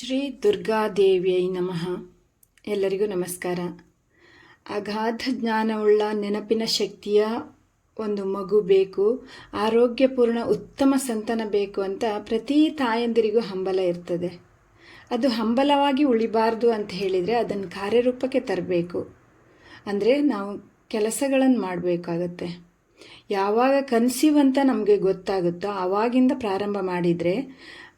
ಶ್ರೀ ದುರ್ಗಾದೇವಿಯೈ ನಮಃ. ಎಲ್ಲರಿಗೂ ನಮಸ್ಕಾರ. ಅಗಾಧ ಜ್ಞಾನವುಳ್ಳ ನೆನಪಿನ ಶಕ್ತಿಯ ಒಂದು ಮಗು ಬೇಕು, ಆರೋಗ್ಯಪೂರ್ಣ ಉತ್ತಮ ಸಂತನ ಬೇಕು ಅಂತ ಪ್ರತಿ ತಾಯಂದಿರಿಗೂ ಹಂಬಲ ಇರ್ತದೆ. ಅದು ಹಂಬಲವಾಗಿ ಉಳಿಬಾರ್ದು ಅಂತ ಹೇಳಿದರೆ ಅದನ್ನು ಕಾರ್ಯರೂಪಕ್ಕೆ ತರಬೇಕು. ಅಂದರೆ ನಾವು ಕೆಲಸಗಳನ್ನು ಮಾಡಬೇಕಾಗತ್ತೆ. ಯಾವಾಗ ಕನಸಿವಂತ ನಮಗೆ ಗೊತ್ತಾಗುತ್ತೋ ಆವಾಗಿಂದ ಪ್ರಾರಂಭ ಮಾಡಿದರೆ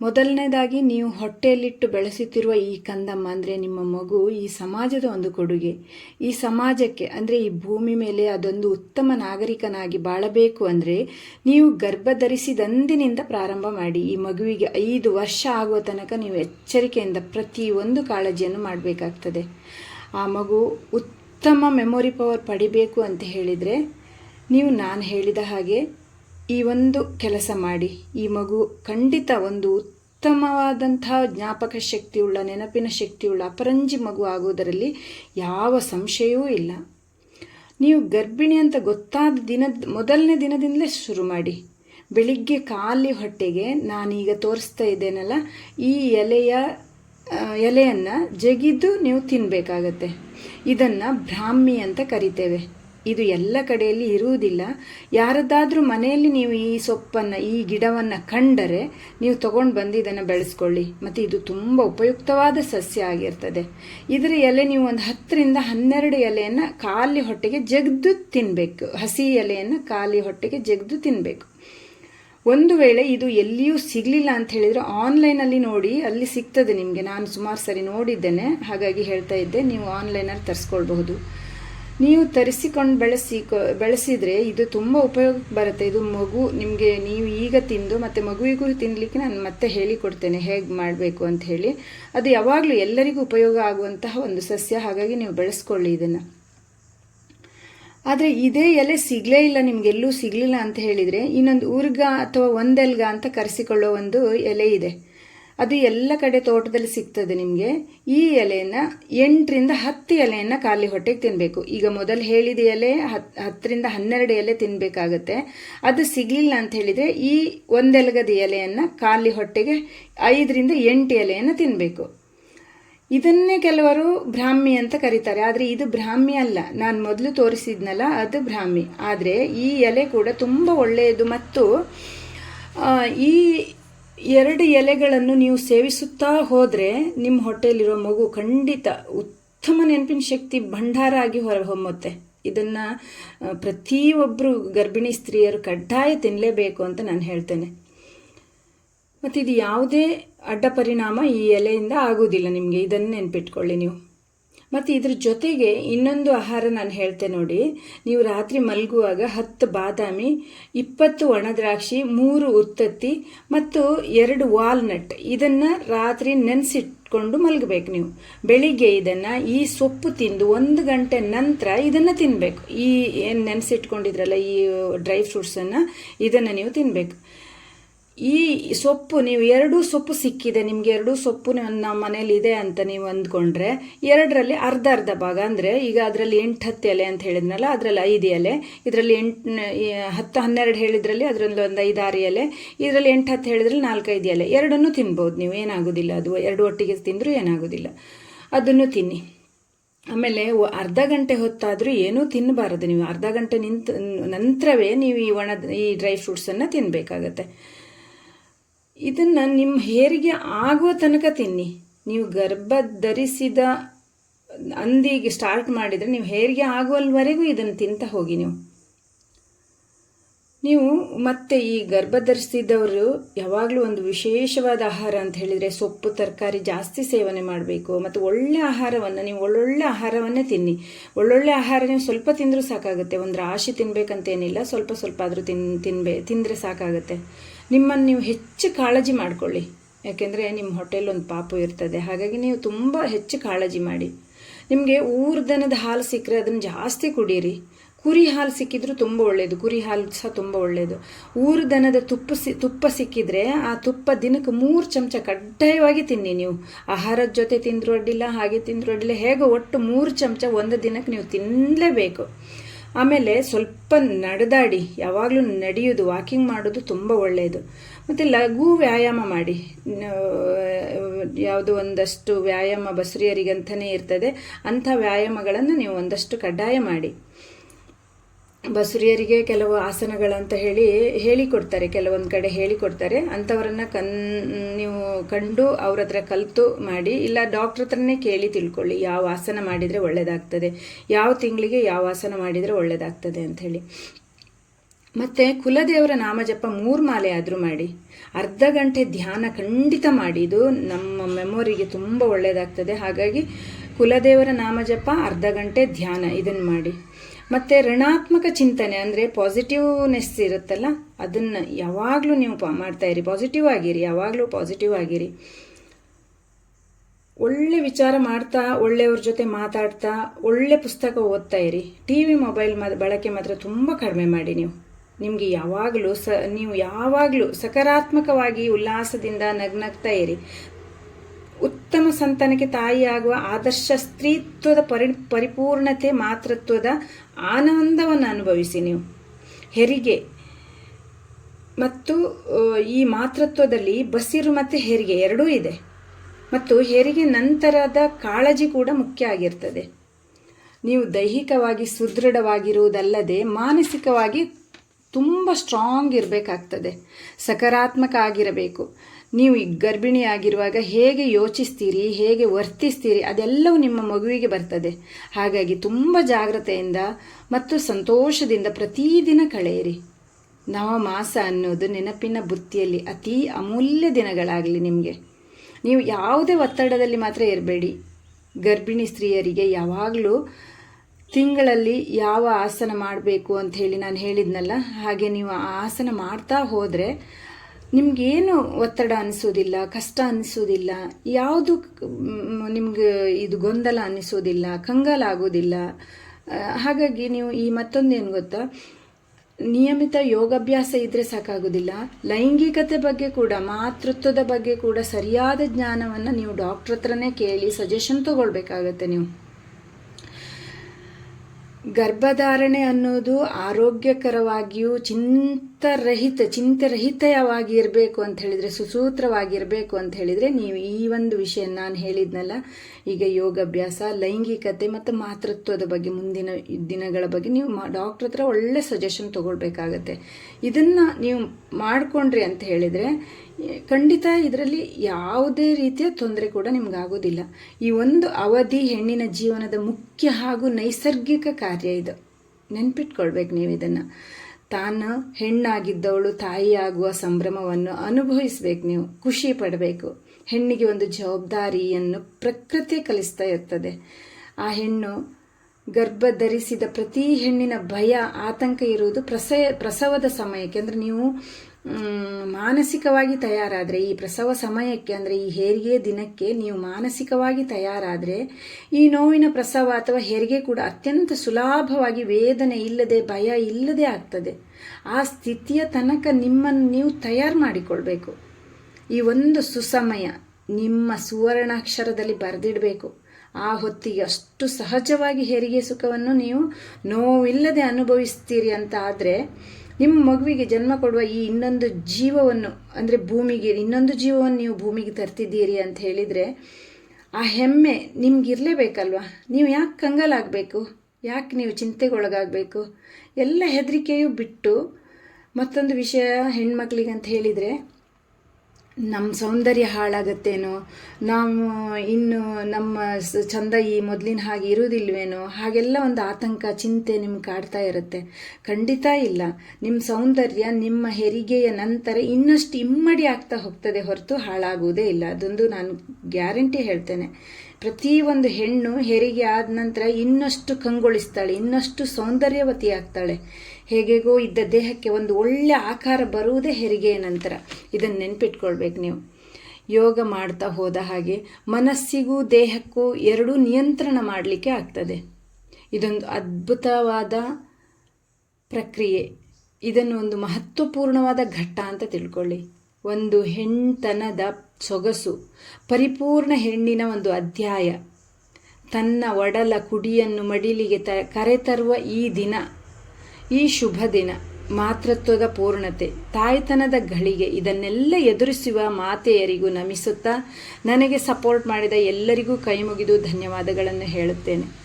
ಮೊದಲನೇದಾಗಿ ನೀವು ಹೊಟ್ಟೆಯಲ್ಲಿಟ್ಟು ಬೆಳೆಸುತ್ತಿರುವ ಈ ಕಂದಮ್ಮ ಅಂದರೆ ನಿಮ್ಮ ಮಗು ಈ ಸಮಾಜದ ಒಂದು ಕೊಡುಗೆ. ಈ ಸಮಾಜಕ್ಕೆ ಅಂದರೆ ಈ ಭೂಮಿ ಮೇಲೆ ಅದೊಂದು ಉತ್ತಮ ನಾಗರಿಕನಾಗಿ ಬಾಳಬೇಕು ಅಂದರೆ ನೀವು ಗರ್ಭ ಧರಿಸಿದಂದಿನಿಂದ ಪ್ರಾರಂಭ ಮಾಡಿ ಈ ಮಗುವಿಗೆ ಐದು ವರ್ಷ ಆಗುವ ತನಕ ನೀವು ಎಚ್ಚರಿಕೆಯಿಂದ ಪ್ರತಿಯೊಂದು ಕಾಳಜಿಯನ್ನು ಮಾಡಬೇಕಾಗ್ತದೆ. ಆ ಮಗು ಉತ್ತಮ ಮೆಮೊರಿ ಪವರ್ ಪಡಿಬೇಕು ಅಂತ ಹೇಳಿದರೆ ನೀವು ನಾನು ಹೇಳಿದ ಹಾಗೆ ಈ ಒಂದು ಕೆಲಸ ಮಾಡಿ. ಈ ಮಗು ಖಂಡಿತ ಒಂದು ಉತ್ತಮವಾದಂತಹ ಜ್ಞಾಪಕ ಶಕ್ತಿಯುಳ್ಳ, ನೆನಪಿನ ಶಕ್ತಿಯುಳ್ಳ, ಅಪರಂಜಿ ಮಗು ಆಗುವುದರಲ್ಲಿ ಯಾವ ಸಂಶಯವೂ ಇಲ್ಲ. ನೀವು ಗರ್ಭಿಣಿ ಅಂತ ಗೊತ್ತಾದ ದಿನದ ಮೊದಲನೇ ದಿನದಿಂದಲೇ ಶುರು ಮಾಡಿ. ಬೆಳಿಗ್ಗೆ ಖಾಲಿ ಹೊಟ್ಟೆಗೆ ನಾನೀಗ ತೋರಿಸ್ತಾ ಇದ್ದೇನಲ್ಲ, ಈ ಎಲೆಯ ಎಲೆಯನ್ನು ಜಗಿದು ನೀವು ತಿನ್ನಬೇಕಾಗತ್ತೆ ಇದನ್ನು ಬ್ರಾಹ್ಮಿ ಅಂತ ಕರಿತೇವೆ. ಇದು ಎಲ್ಲ ಕಡೆಯಲ್ಲಿ ಇರುವುದಿಲ್ಲ. ಯಾರದ್ದಾದರೂ ಮನೆಯಲ್ಲಿ ನೀವು ಈ ಸೊಪ್ಪನ್ನು, ಈ ಗಿಡವನ್ನು ಕಂಡರೆ ನೀವು ತಗೊಂಡು ಬಂದು ಇದನ್ನು ಬೆಳೆಸ್ಕೊಳ್ಳಿ. ಮತ್ತು ಇದು ತುಂಬ ಉಪಯುಕ್ತವಾದ ಸಸ್ಯ ಆಗಿರ್ತದೆ. ಇದರ ಎಲೆ ನೀವು ಒಂದು ಹತ್ತರಿಂದ ಹನ್ನೆರಡು ಎಲೆಯನ್ನು ಖಾಲಿ ಹೊಟ್ಟೆಗೆ ಜಗ್ದು ತಿನ್ನಬೇಕು ಹಸಿ ಎಲೆಯನ್ನು ಖಾಲಿ ಹೊಟ್ಟೆಗೆ ಜಗ್ದು ತಿನ್ನಬೇಕು ಒಂದು ವೇಳೆ ಇದು ಎಲ್ಲಿಯೂ ಸಿಗಲಿಲ್ಲ ಅಂತ ಹೇಳಿದರೆ ಆನ್ಲೈನಲ್ಲಿ ನೋಡಿ, ಅಲ್ಲಿ ಸಿಗ್ತದೆ ನಿಮಗೆ. ನಾನು ಸುಮಾರು ಸರಿ ನೋಡಿದ್ದೇನೆ. ಹಾಗಾಗಿ ಹೇಳ್ತಾ ಇದ್ದೆ, ನೀವು ಆನ್ಲೈನಲ್ಲಿ ತರಿಸ್ಕೊಳ್ಬಹುದು. ನೀವು ತರಿಸಿಕೊಂಡು ಬೆಳೆಸಿ ಬೆಳೆಸಿದರೆ ಇದು ತುಂಬ ಉಪಯೋಗ ಬರುತ್ತೆ. ಇದು ಮಗು, ನಿಮಗೆ ನೀವು ಈಗ ತಿಂದು ಮತ್ತು ಮಗುವಿಗೂ ತಿನ್ನಲಿಕ್ಕೆ ನಾನು ಮತ್ತೆ ಹೇಳಿಕೊಡ್ತೇನೆ ಹೇಗೆ ಮಾಡಬೇಕು ಅಂತ ಹೇಳಿ. ಅದು ಯಾವಾಗಲೂ ಎಲ್ಲರಿಗೂ ಉಪಯೋಗ ಆಗುವಂತಹ ಒಂದು ಸಸ್ಯ, ಹಾಗಾಗಿ ನೀವು ಬೆಳೆಸ್ಕೊಳ್ಳಿ ಇದನ್ನು. ಆದರೆ ಇದೇ ಎಲೆ ಸಿಗಲೇ ಇಲ್ಲ, ನಿಮಗೆಲ್ಲೂ ಸಿಗಲಿಲ್ಲ ಅಂತ ಹೇಳಿದರೆ ಇನ್ನೊಂದು ಊರ್ಗ ಅಥವಾ ಒಂದೆಲ್ಗ ಅಂತ ಕರೆಸಿಕೊಳ್ಳೋ ಒಂದು ಎಲೆ ಇದೆ. ಅದು ಎಲ್ಲ ಕಡೆ ತೋಟದಲ್ಲಿ ಸಿಗ್ತದೆ ನಿಮಗೆ. ಈ ಎಲೆಯನ್ನು ಎಂಟರಿಂದ ಹತ್ತು ಎಲೆಯನ್ನು ಖಾಲಿ ಹೊಟ್ಟೆಗೆ ತಿನ್ನಬೇಕು ಈಗ ಮೊದಲು ಹೇಳಿದ ಎಲೆ ಹತ್, ಹತ್ತರಿಂದ ಹನ್ನೆರಡು ಎಲೆ ತಿನ್ನಬೇಕಾಗತ್ತೆ ಅದು ಸಿಗಲಿಲ್ಲ ಅಂತ ಹೇಳಿದರೆ ಈ ಒಂದೆಲಗದ ಎಲೆಯನ್ನು ಖಾಲಿ ಹೊಟ್ಟೆಗೆ ಐದರಿಂದ ಎಂಟು ಎಲೆಯನ್ನು ತಿನ್ನಬೇಕು ಇದನ್ನೇ ಕೆಲವರು ಬ್ರಾಹ್ಮಿ ಅಂತ ಕರೀತಾರೆ. ಆದರೆ ಇದು ಬ್ರಾಹ್ಮಿ ಅಲ್ಲ. ನಾನು ಮೊದಲು ತೋರಿಸಿದ್ನಲ್ಲ, ಅದು ಬ್ರಾಹ್ಮಿ. ಆದರೆ ಈ ಎಲೆ ಕೂಡ ತುಂಬ ಒಳ್ಳೆಯದು. ಮತ್ತು ಈ ಎರಡು ಎಲೆಗಳನ್ನು ನೀವು ಸೇವಿಸುತ್ತಾ ಹೋದರೆ ನಿಮ್ಮ ಹೊಟ್ಟೆಯಲ್ಲಿರೋ ಮಗು ಖಂಡಿತ ಉತ್ತಮ ನೆನಪಿನ ಶಕ್ತಿ ಭಂಡಾರ ಆಗಿ ಹೊರಹೊಮ್ಮುತ್ತೆ. ಇದನ್ನು ಪ್ರತಿಯೊಬ್ಬರು ಗರ್ಭಿಣಿ ಸ್ತ್ರೀಯರು ಕಡ್ಡಾಯ ತಿನ್ನಲೇಬೇಕು ಅಂತ ನಾನು ಹೇಳ್ತೇನೆ. ಮತ್ತು ಇದು ಯಾವುದೇ ಅಡ್ಡ ಪರಿಣಾಮ ಈ ಎಲೆಯಿಂದ ಆಗೋದಿಲ್ಲ ನಿಮಗೆ. ಇದನ್ನು ನೆನಪಿಟ್ಕೊಳ್ಳಿ ನೀವು. ಮತ್ತು ಇದ್ರ ಜೊತೆಗೆ ಇನ್ನೊಂದು ಆಹಾರ ನಾನು ಹೇಳ್ತೆ ನೋಡಿ. ನೀವು ರಾತ್ರಿ ಮಲಗುವಾಗ ಹತ್ತು ಬಾದಾಮಿ, ಇಪ್ಪತ್ತು ಒಣದ್ರಾಕ್ಷಿ, ಮೂರು ಉತ್ತತ್ತಿ ಮತ್ತು ಎರಡು ವಾಲ್ನಟ್. ಇದನ್ನು ರಾತ್ರಿ ನೆನೆಸಿಟ್ಕೊಂಡು ಮಲಗಬೇಕು ನೀವು. ಬೆಳಿಗ್ಗೆ ಇದನ್ನು ಈ ಸೊಪ್ಪು ತಿಂದು ಒಂದು ಗಂಟೆ ನಂತರ ಇದನ್ನು ತಿನ್ನಬೇಕು ಈ ಏನು ನೆನೆಸಿಟ್ಕೊಂಡಿದ್ರಲ್ಲ ಈ, ಡ್ರೈ ಫ್ರೂಟ್ಸನ್ನು ಇದನ್ನು ನೀವು ತಿನ್ನಬೇಕು ಈ ಸೊಪ್ಪು, ನೀವು ಎರಡೂ ಸೊಪ್ಪು ಸಿಕ್ಕಿದೆ, ನಿಮಗೆ ಎರಡೂ ಸೊಪ್ಪು ನಮ್ಮ ಮನೇಲಿ ಇದೆ ಅಂತ ನೀವು ಅಂದ್ಕೊಂಡ್ರೆ, ಎರಡರಲ್ಲಿ ಅರ್ಧ ಅರ್ಧ ಭಾಗ, ಅಂದರೆ ಈಗ ಅದರಲ್ಲಿ ಎಂಟು ಹತ್ತು ಎಲೆ ಅಂತ ಹೇಳಿದ್ನಲ್ಲ, ಅದರಲ್ಲಿ ಐದು ಎಲೆ, ಇದರಲ್ಲಿ ಎಂಟು ಹತ್ತು ಹನ್ನೆರಡು ಹೇಳಿದ್ರಲ್ಲಿ ಅದರಲ್ಲಿ ಒಂದು ಐದಾರು ಎಲೆ, ಇದರಲ್ಲಿ ಎಂಟು ಹತ್ತು ಹೇಳಿದ್ರಲ್ಲಿ ನಾಲ್ಕೈದು ಎಲೆ, ಎರಡನ್ನೂ ತಿನ್ಬೋದು ನೀವು, ಏನಾಗೋದಿಲ್ಲ ಅದು, ಎರಡು ಒಟ್ಟಿಗೆ ತಿಂದರೂ ಏನಾಗೋದಿಲ್ಲ, ಅದನ್ನು ತಿನ್ನಿ. ಆಮೇಲೆ ಅರ್ಧ ಗಂಟೆ ಹೊತ್ತಾದರೂ ಏನೂ ತಿನ್ನಬಾರದು ನೀವು, ಅರ್ಧ ಗಂಟೆ ನಿಂತ, ನಂತರವೇ ನೀವು ಈ ಒಣ ಈ ಡ್ರೈ ಫ್ರೂಟ್ಸನ್ನು ತಿನ್ನಬೇಕಾಗತ್ತೆ ಇದನ್ನು ನಿಮ್ಮ ಹೇರಿಗೆ ಆಗುವ ತನಕ ತಿನ್ನಿ. ನೀವು ಗರ್ಭ ಧರಿಸಿದ ಅಂದಿಗೆ ಸ್ಟಾರ್ಟ್ ಮಾಡಿದರೆ ನೀವು ಹೇರಿಗೆ ಆಗುವಲ್ವರೆಗೂ ಇದನ್ನು ತಿಂತ ಹೋಗಿ ನೀವು. ನೀವು ಮತ್ತೆ ಈ ಗರ್ಭ ಧರಿಸಿದವರು ಯಾವಾಗಲೂ ಒಂದು ವಿಶೇಷವಾದ ಆಹಾರ ಅಂತ ಹೇಳಿದರೆ ಸೊಪ್ಪು, ತರಕಾರಿ ಜಾಸ್ತಿ ಸೇವನೆ ಮಾಡಬೇಕು. ಮತ್ತು ಒಳ್ಳೆ ಆಹಾರವನ್ನು, ನೀವು ಒಳ್ಳೊಳ್ಳೆ ಆಹಾರವನ್ನೇ ತಿನ್ನಿ. ಒಳ್ಳೊಳ್ಳೆ ಆಹಾರ ನೀವು ಸ್ವಲ್ಪ ತಿಂದರೂ ಸಾಕಾಗುತ್ತೆ. ಒಂದು ರಾಶಿ ತಿನ್ನಬೇಕಂತೇನಿಲ್ಲ ಸ್ವಲ್ಪ ಸ್ವಲ್ಪ ಆದರೂ ತಿನ್, ತಿನ್ಬೇ, ತಿಂದರೆ ಸಾಕಾಗುತ್ತೆ. ನಿಮ್ಮನ್ನು ನೀವು ಹೆಚ್ಚು ಕಾಳಜಿ ಮಾಡಿಕೊಳ್ಳಿ. ಯಾಕೆಂದರೆ ನಿಮ್ಮ ಹೋಟೆಲ್ ಒಂದು ಪಾಪು ಇರ್ತದೆ. ಹಾಗಾಗಿ ನೀವು ತುಂಬ ಹೆಚ್ಚು ಕಾಳಜಿ ಮಾಡಿ. ನಿಮಗೆ ಊರ್ದನದ ಹಾಲು ಸಿಕ್ಕರೆ ಅದನ್ನು ಜಾಸ್ತಿ ಕುಡೀರಿ. ಕುರಿ ಹಾಲು ಸಿಕ್ಕಿದ್ರೂ ತುಂಬ ಒಳ್ಳೆಯದು ಕುರಿ ಹಾಲು ಸಹ ತುಂಬ ಒಳ್ಳೆಯದು ಊರು ದನದ ತುಪ್ಪ ಸಿ, ತುಪ್ಪ ಸಿಕ್ಕಿದ್ರೆ ಆ ತುಪ್ಪ ದಿನಕ್ಕೆ ಮೂರು ಚಮಚ ಕಡ್ಡಾಯವಾಗಿ ತಿನ್ನಿ ನೀವು. ಆಹಾರದ ಜೊತೆ ತಿಂದರೂ ಅಡ್ಡಿಲ್ಲ, ಹಾಗೆ ತಿಂದರೂ ಅಡ್ಡಿಲ್ಲ, ಹೇಗೆ ಒಟ್ಟು ಮೂರು ಚಮಚ ಒಂದು ದಿನಕ್ಕೆ ನೀವು ತಿನ್ನಲೇಬೇಕು ಆಮೇಲೆ ಸ್ವಲ್ಪ ನಡೆದಾಡಿ, ಯಾವಾಗಲೂ ನಡೆಯೋದು ವಾಕಿಂಗ್ ಮಾಡೋದು ತುಂಬ ಒಳ್ಳೆಯದು ಮತ್ತು ಲಘು ವ್ಯಾಯಾಮ ಮಾಡಿ. ಯಾವುದೋ ಒಂದಷ್ಟು ವ್ಯಾಯಾಮ ಬಸರಿಯರಿಗಂತಲೇ ಇರ್ತದೆ, ಅಂಥ ವ್ಯಾಯಾಮಗಳನ್ನು ನೀವು ಒಂದಷ್ಟು ಕಡ್ಡಾಯ ಮಾಡಿ. ಬಸುರಿಯರಿಗೆ ಕೆಲವು ಆಸನಗಳಂತ ಹೇಳಿ ಹೇಳಿಕೊಡ್ತಾರೆ, ಕೆಲವೊಂದು ಕಡೆ ಹೇಳಿಕೊಡ್ತಾರೆ. ಅಂಥವರನ್ನು ಕನ್, ನೀವು ಕಂಡು ಅವ್ರ ಹತ್ರ ಕಲಿತು ಮಾಡಿ, ಇಲ್ಲ ಡಾಕ್ಟ್ರ್ ಹತ್ರನೇ ಕೇಳಿ ತಿಳ್ಕೊಳ್ಳಿ, ಯಾವ ಆಸನ ಮಾಡಿದರೆ ಒಳ್ಳೆಯದಾಗ್ತದೆ ಯಾವ ತಿಂಗಳಿಗೆ ಯಾವ ಆಸನ ಮಾಡಿದರೆ ಒಳ್ಳೆಯದಾಗ್ತದೆ ಅಂಥೇಳಿ ಮತ್ತು ಕುಲದೇವರ ನಾಮಜಪ ಮೂರು ಮಾಲೆ ಆದರೂ ಮಾಡಿ, ಅರ್ಧ ಗಂಟೆ ಧ್ಯಾನ ಖಂಡಿತ ಮಾಡಿ, ಇದು ನಮ್ಮ ಮೆಮೊರಿಗೆ ತುಂಬ ಒಳ್ಳೆಯದಾಗ್ತದೆ ಹಾಗಾಗಿ ಕುಲದೇವರ ನಾಮಜಪ ಅರ್ಧ ಗಂಟೆ ಧ್ಯಾನ ಇದನ್ನು ಮಾಡಿ. ಮತ್ತು ಋಣಾತ್ಮಕ ಚಿಂತನೆ ಅಂದರೆ ಪಾಸಿಟಿವ್ನೆಸ್ ಇರುತ್ತಲ್ಲ, ಅದನ್ನು ಯಾವಾಗಲೂ ನೀವು ಮಾಡ್ತಾ ಇರಿ ಪಾಸಿಟಿವ್ ಆಗಿರಿ, ಯಾವಾಗಲೂ ಪಾಸಿಟಿವ್ ಆಗಿರಿ. ಒಳ್ಳೆ ವಿಚಾರ ಮಾಡ್ತಾ, ಒಳ್ಳೆಯವ್ರ ಜೊತೆ ಮಾತಾಡ್ತಾ, ಒಳ್ಳೆ ಪುಸ್ತಕ ಓದ್ತಾ ಇರಿ. ಟಿ ವಿ ಮೊಬೈಲ್ ಬಳಕೆ ಮಾತ್ರ ತುಂಬ ಕಡಿಮೆ ಮಾಡಿ ನೀವು. ನಿಮಗೆ ಯಾವಾಗಲೂ ಸ ನೀವು ಯಾವಾಗಲೂ ಸಕಾರಾತ್ಮಕವಾಗಿ ಉಲ್ಲಾಸದಿಂದ ನಗ್ನಗ್ತಾ ಇರಿ. ಉತ್ತಮ ಸಂತಾನಕ್ಕೆ ತಾಯಿಯಾಗುವ ಆದರ್ಶ ಸ್ತ್ರೀತ್ವದ ಪರಿ, ಪರಿಪೂರ್ಣತೆ ಮಾತೃತ್ವದ ಆನಂದವನ್ನು ಅನುಭವಿಸಿ ನೀವು. ಹೆರಿಗೆ. ಮತ್ತು ಈ ಮಾತೃತ್ವದಲ್ಲಿ ಬಸಿರು ಮತ್ತು ಹೆರಿಗೆ ಎರಡೂ ಇದೆ. ಮತ್ತು ಹೆರಿಗೆ ನಂತರದ ಕಾಳಜಿ ಕೂಡ ಮುಖ್ಯ ಆಗಿರ್ತದೆ. ನೀವು ದೈಹಿಕವಾಗಿ ಸುದೃಢವಾಗಿರುವುದಲ್ಲದೆ ಮಾನಸಿಕವಾಗಿ ತುಂಬ ಸ್ಟ್ರಾಂಗ್ ಇರಬೇಕಾಗ್ತದೆ. ಸಕಾರಾತ್ಮಕ ಆಗಿರಬೇಕು ನೀವು ಈ ಗರ್ಭಿಣಿಯಾಗಿರುವಾಗ ಹೇಗೆ ಯೋಚಿಸ್ತೀರಿ, ಹೇಗೆ ವರ್ತಿಸ್ತೀರಿ, ಅದೆಲ್ಲವೂ ನಿಮ್ಮ ಮಗುವಿಗೆ ಬರ್ತದೆ. ಹಾಗಾಗಿ ತುಂಬ ಜಾಗ್ರತೆಯಿಂದ ಮತ್ತು ಸಂತೋಷದಿಂದ ಪ್ರತಿದಿನ ಕಳೆಯಿರಿ. ನವಮಾಸ ಅನ್ನೋದು ನೆನಪಿನ ಬುತ್ತಿಯಲ್ಲಿ ಅತೀ ಅಮೂಲ್ಯ ದಿನಗಳಾಗಲಿ ನಿಮಗೆ. ನೀವು ಯಾವುದೇ ಒತ್ತಡದಲ್ಲಿ ಮಾತ್ರ ಇರಬೇಡಿ. ಗರ್ಭಿಣಿ ಸ್ತ್ರೀಯರಿಗೆ ಯಾವಾಗಲೂ ತಿಂಗಳಲ್ಲಿ ಯಾವ ಆಸನ ಮಾಡಬೇಕು ಅಂತ ಹೇಳಿ ನಾನು ಹೇಳಿದ್ನಲ್ಲ, ಹಾಗೆ ನೀವು ಆ ಆಸನ ಮಾಡ್ತಾ ಹೋದರೆ ನಿಮಗೇನು ಒತ್ತಡ ಅನಿಸೋದಿಲ್ಲ, ಕಷ್ಟ ಅನಿಸೋದಿಲ್ಲ, ಯಾವುದು ನಿಮ್ಗೆ ಇದು ಗೊಂದಲ ಅನಿಸೋದಿಲ್ಲ ಕಂಗಾಲಾಗೋದಿಲ್ಲ ಹಾಗಾಗಿ ನೀವು ಈ ಮತ್ತೊಂದೇನು ಗೊತ್ತಾ? ನಿಯಮಿತ ಯೋಗಾಭ್ಯಾಸ ಇದ್ದರೆ ಸಾಕಾಗೋದಿಲ್ಲ, ಲೈಂಗಿಕತೆ ಬಗ್ಗೆ ಕೂಡ, ಮಾತೃತ್ವದ ಬಗ್ಗೆ ಕೂಡ ಸರಿಯಾದ ಜ್ಞಾನವನ್ನು ನೀವು ಡಾಕ್ಟ್ರ್ ಹತ್ರನೇ ಕೇಳಿ ಸಜೆಷನ್ ತೊಗೊಳ್ಬೇಕಾಗತ್ತೆ ನೀವು. ಗರ್ಭಧಾರಣೆ ಅನ್ನೋದು ಆರೋಗ್ಯಕರವಾಗಿಯೂ ಚಿಂತರಹಿತ ಚಿಂತರಹಿತವಾಗಿ ಇರಬೇಕು ಅಂತ ಹೇಳಿದರೆ, ಸುಸೂತ್ರವಾಗಿರಬೇಕು ಅಂತ ಹೇಳಿದರೆ ನೀವು ಈ ಒಂದು ವಿಷಯ ನಾನು ಹೇಳಿದ್ನಲ್ಲ, ಈಗ ಯೋಗಾಭ್ಯಾಸ, ಲೈಂಗಿಕತೆ ಮತ್ತು ಮಾತೃತ್ವದ ಬಗ್ಗೆ ಮುಂದಿನ ದಿನಗಳ ಬಗ್ಗೆ ನೀವು ಮಾ ಡಾಕ್ಟ್ರ್ ಹತ್ರ ಒಳ್ಳೆ ಸಜೆಷನ್ ತೊಗೊಳ್ಬೇಕಾಗತ್ತೆ. ಇದನ್ನು ನೀವು ಮಾಡಿಕೊಂಡ್ರಿ ಅಂತ ಹೇಳಿದರೆ, ಖಂಡಿತ ಇದರಲ್ಲಿ ಯಾವುದೇ ರೀತಿಯ ತೊಂದರೆ ಕೂಡ ನಿಮಗಾಗೋದಿಲ್ಲ. ಈ ಒಂದು ಅವಧಿ ಹೆಣ್ಣಿನ ಜೀವನದ ಮುಖ್ಯ ಹಾಗೂ ನೈಸರ್ಗಿಕ ಕಾರ್ಯ ಇದು. ನೆನ್ಪಿಟ್ಕೊಳ್ಬೇಕು ನೀವು ಇದನ್ನು. ತಾನು ಹೆಣ್ಣಾಗಿದ್ದವಳು, ತಾಯಿಯಾಗುವ ಸಂಭ್ರಮವನ್ನು ಅನುಭವಿಸಬೇಕು ನೀವು, ಖುಷಿ ಪಡಬೇಕು. ಹೆಣ್ಣಿಗೆ ಒಂದು ಜವಾಬ್ದಾರಿಯನ್ನು ಪ್ರಕೃತಿ ಕಲಿಸ್ತಾ ಇರ್ತದೆ. ಆ ಹೆಣ್ಣು ಗರ್ಭ ಧರಿಸಿದ ಪ್ರತಿ ಹೆಣ್ಣಿನ ಭಯ, ಆತಂಕ ಇರುವುದು ಪ್ರಸವ ಪ್ರಸವದ ಸಮಯಕ್ಕೆ. ಅಂದರೆ ನೀವು ಮಾನಸಿಕವಾಗಿ ತಯಾರಾದರೆ, ಈ ಪ್ರಸವ ಸಮಯಕ್ಕೆ ಅಂದರೆ ಈ ಹೆರಿಗೆ ದಿನಕ್ಕೆ ನೀವು ಮಾನಸಿಕವಾಗಿ ತಯಾರಾದರೆ, ಈ ನೋವಿನ ಪ್ರಸವ ಅಥವಾ ಹೆರಿಗೆ ಕೂಡ ಅತ್ಯಂತ ಸುಲಭವಾಗಿ ವೇದನೆ ಇಲ್ಲದೆ, ಭಯ ಇಲ್ಲದೆ ಆಗ್ತದೆ. ಆ ಸ್ಥಿತಿಯ ತನಕ ನಿಮ್ಮನ್ನು ನೀವು ತಯಾರು ಮಾಡಿಕೊಳ್ಬೇಕು. ಈ ಒಂದು ಸುಸಮಯ ನಿಮ್ಮ ಸುವರ್ಣಾಕ್ಷರದಲ್ಲಿ ಬರೆದಿಡಬೇಕು. ಆ ಹೊತ್ತಿಗೆ ಅಷ್ಟು ಸಹಜವಾಗಿ ಹೆರಿಗೆ ಸುಖವನ್ನು ನೀವು ನೋವಿಲ್ಲದೆ ಅನುಭವಿಸ್ತೀರಿ ಅಂತ ಆದರೆ ನಿಮ್ಮ ಮಗುವಿಗೆ ಜನ್ಮ ಕೊಡುವ ಈ ಇನ್ನೊಂದು ಜೀವವನ್ನು, ಅಂದರೆ ಭೂಮಿಗೆ, ಇನ್ನೊಂದು ಜೀವವನ್ನು ನೀವು ಭೂಮಿಗೆ ತರ್ತಿದ್ದೀರಿ ಅಂತ ಹೇಳಿದರೆ, ಆ ಹೆಮ್ಮೆ ನಿಮ್ಗಿರಲೇಬೇಕಲ್ವ? ನೀವು ಯಾಕೆ ಕಂಗಾಲಾಗಬೇಕು? ಯಾಕೆ ನೀವು ಚಿಂತೆಗೊಳಗಾಗಬೇಕು? ಎಲ್ಲ ಹೆದರಿಕೆಯೂ ಬಿಟ್ಟು ಮತ್ತೊಂದು ವಿಷಯ ಹೆಣ್ಮಕ್ಳಿಗೆ ಅಂತ ಹೇಳಿದರೆ ನಮ್ಮ ಸೌಂದರ್ಯ ಹಾಳಾಗತ್ತೇನೋ, ನಾವು ಇನ್ನು ನಮ್ಮ ಚಂದ ಈ ಮೊದಲಿನ ಹಾಗೆ ಇರುವುದಿಲ್ವೇನೋ ಹಾಗೆಲ್ಲ ಒಂದು ಆತಂಕ, ಚಿಂತೆ ನಿಮ್ಗೆ ಕಾಡ್ತಾ ಇರುತ್ತೆ. ಖಂಡಿತ ಇಲ್ಲ. ನಿಮ್ಮ ಸೌಂದರ್ಯ ನಿಮ್ಮ ಹೆರಿಗೆಯ ನಂತರ ಇನ್ನಷ್ಟು ಇಮ್ಮಡಿ ಆಗ್ತಾ ಹೋಗ್ತದೆ ಹೊರತು ಹಾಳಾಗುವುದೇ ಇಲ್ಲ. ಅದೊಂದು ನಾನು ಗ್ಯಾರಂಟಿ ಹೇಳ್ತೇನೆ. ಪ್ರತಿಯೊಂದು ಹೆಣ್ಣು ಹೆರಿಗೆ ಆದ ನಂತರ ಇನ್ನಷ್ಟು ಕಂಗೊಳಿಸ್ತಾಳೆ, ಇನ್ನಷ್ಟು ಸೌಂದರ್ಯವತಿ ಆಗ್ತಾಳೆ ಹೇಗೆಗೋ ಇದ್ದ ದೇಹಕ್ಕೆ ಒಂದು ಒಳ್ಳೆ ಆಕಾರ ಬರುವುದೇ ಹೆರಿಗೆಯ ನಂತರ. ಇದನ್ನು ನೆನಪಿಟ್ಕೊಳ್ಬೇಕು ನೀವು. ಯೋಗ ಮಾಡ್ತಾ ಹೋದ ಹಾಗೆ ಮನಸ್ಸಿಗೂ ದೇಹಕ್ಕೂ ಎರಡೂ ನಿಯಂತ್ರಣ ಮಾಡಲಿಕ್ಕೆ ಆಗ್ತದೆ. ಇದೊಂದು ಅದ್ಭುತವಾದ ಪ್ರಕ್ರಿಯೆ. ಇದನ್ನು ಒಂದು ಮಹತ್ವಪೂರ್ಣವಾದ ಘಟ್ಟ ಅಂತ ತಿಳ್ಕೊಳ್ಳಿ. ಒಂದು ಹೆಣ್ತನದ ಸೊಗಸು. ಪರಿಪೂರ್ಣ ಹೆಣ್ಣಿನ ಒಂದು ಅಧ್ಯಾಯ. ತನ್ನ ಒಡಲ ಕುಡಿಯನ್ನು ಮಡಿಲಿಗೆ ತ, ಕರೆತರುವ ಈ ದಿನ. ಈ ಶುಭ ದಿನ, ಮಾತೃತ್ವದ ಪೂರ್ಣತೆ, ತಾಯ್ತನದ ಘಳಿಗೆ ಇದನ್ನೆಲ್ಲ ಎದುರಿಸುವ ಮಾತೆಯರಿಗೂ ನಮಿಸುತ್ತಾ ನನಗೆ ಸಪೋರ್ಟ್ ಮಾಡಿದ ಎಲ್ಲರಿಗೂ ಕೈ ಮುಗಿದು ಧನ್ಯವಾದಗಳನ್ನು ಹೇಳುತ್ತೇನೆ.